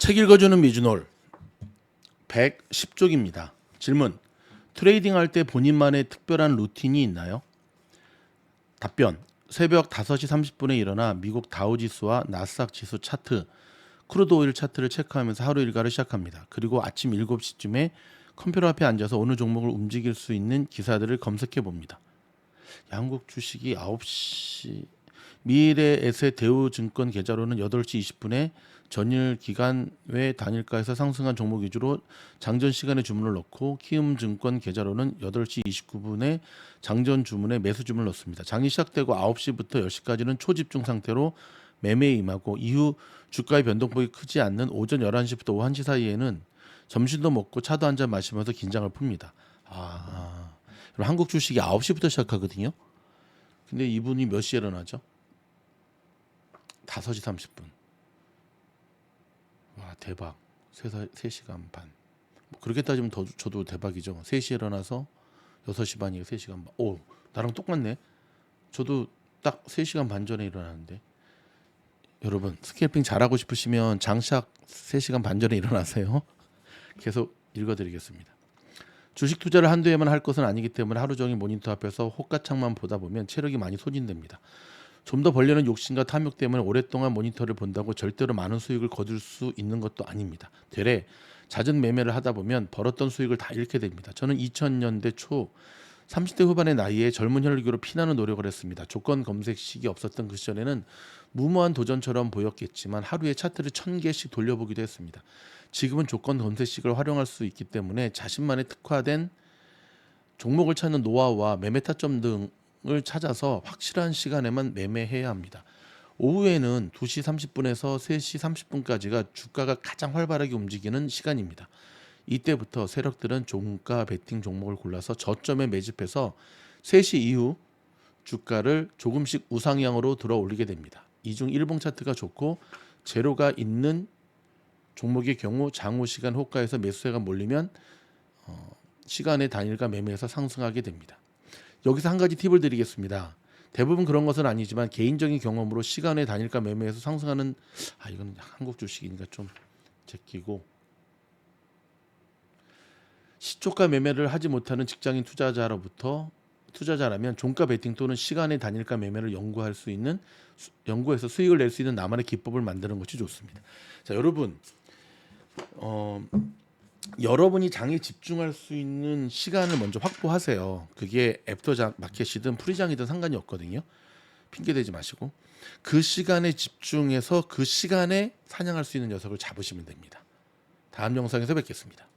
책 읽어주는 미주놀 110쪽입니다. 질문. 트레이딩 할 때 본인만의 특별한 루틴이 있나요? 답변. 새벽 5시 30분에 일어나 미국 다우지수와 나스닥 지수 차트, 크루드 오일 차트를 체크하면서 하루 일과를 시작합니다. 그리고 아침 7시쯤에 컴퓨터 앞에 앉아서 어느 종목을 움직일 수 있는 기사들을 검색해 봅니다. 양국 주식이 9시 미래에셋 대우증권 계좌로는 8시 20분에 전일 기간 외 단일가에서 상승한 종목 위주로 장전 시간에 주문을 넣고 키움증권 계좌로는 8시 29분에 장전 주문에 매수 주문을 넣습니다. 장이 시작되고 9시부터 10시까지는 초집중 상태로 매매에 임하고 이후 주가의 변동폭이 크지 않는 오전 11시부터 오후 1시 사이에는 점심도 먹고 차도 한 잔 마시면서 긴장을 풉니다. 아, 그럼 한국 주식이 9시부터 시작하거든요. 근데 이분이 몇 시에 일어나죠? 5시 30분. 와, 대박. 3시간 반. 뭐 그렇게 따지면 더 저도 대박이죠. 3시에 일어나서 6시 반이고 3시간 반. 오, 나랑 똑같네. 저도 딱 3시간 반 전에 일어나는데. 여러분, 스케일핑 잘하고 싶으시면 장시작 3시간 반 전에 일어나세요. 계속 읽어드리겠습니다. 주식 투자를 한두 해만 할 것은 아니기 때문에 하루 종일 모니터 앞에서 호가창만 보다 보면 체력이 많이 소진됩니다. 좀 더 벌려는 욕심과 탐욕 때문에 오랫동안 모니터를 본다고 절대로 많은 수익을 거둘 수 있는 것도 아닙니다. 되레 잦은 매매를 하다 보면 벌었던 수익을 다 잃게 됩니다. 저는 2000년대 초 30대 후반의 나이에 젊은 혈기로 피나는 노력을 했습니다. 조건 검색식이 없었던 그 시절에는 무모한 도전처럼 보였겠지만 하루에 차트를 천 개씩 돌려보기도 했습니다. 지금은 조건 검색식을 활용할 수 있기 때문에 자신만의 특화된 종목을 찾는 노하우와 매매 타점 등을 찾아서 확실한 시간에만 매매해야 합니다. 오후에는 2시 30분에서 3시 30분까지가 주가가 가장 활발하게 움직이는 시간입니다. 이때부터 세력들은 종가 베팅 종목을 골라서 저점에 매집해서 3시 이후 주가를 조금씩 우상향으로 들어 올리게 됩니다. 이중 일봉 차트가 좋고 제로가 있는 종목의 경우 장후 시간 호가에서 매수세가 몰리면 어, 시간의 단일가 매매에서 상승하게 됩니다. 여기서 한 가지 팁을 드리겠습니다. 대부분 그런 것은 아니지만 개인적인 경험으로 시간의 단일가 매매에서 상승하는 아 이건 한국 주식이니까 좀 제끼고 시초가 매매를 하지 못하는 직장인 투자자로부터 투자자라면 종가 베팅 또는 시간의 단일가 매매를 연구할 수 있는 수- 연구해서 수익을 낼 수 있는 나만의 기법을 만드는 것이 좋습니다. 자 여러분 어, 여러분이 장에 집중할 수 있는 시간을 먼저 확보하세요. 그게 애프터 장 마켓이든 프리장이든 상관이 없거든요. 핑계 대지 마시고 그 시간에 집중해서 그 시간에 사냥할 수 있는 녀석을 잡으시면 됩니다. 다음 영상에서 뵙겠습니다.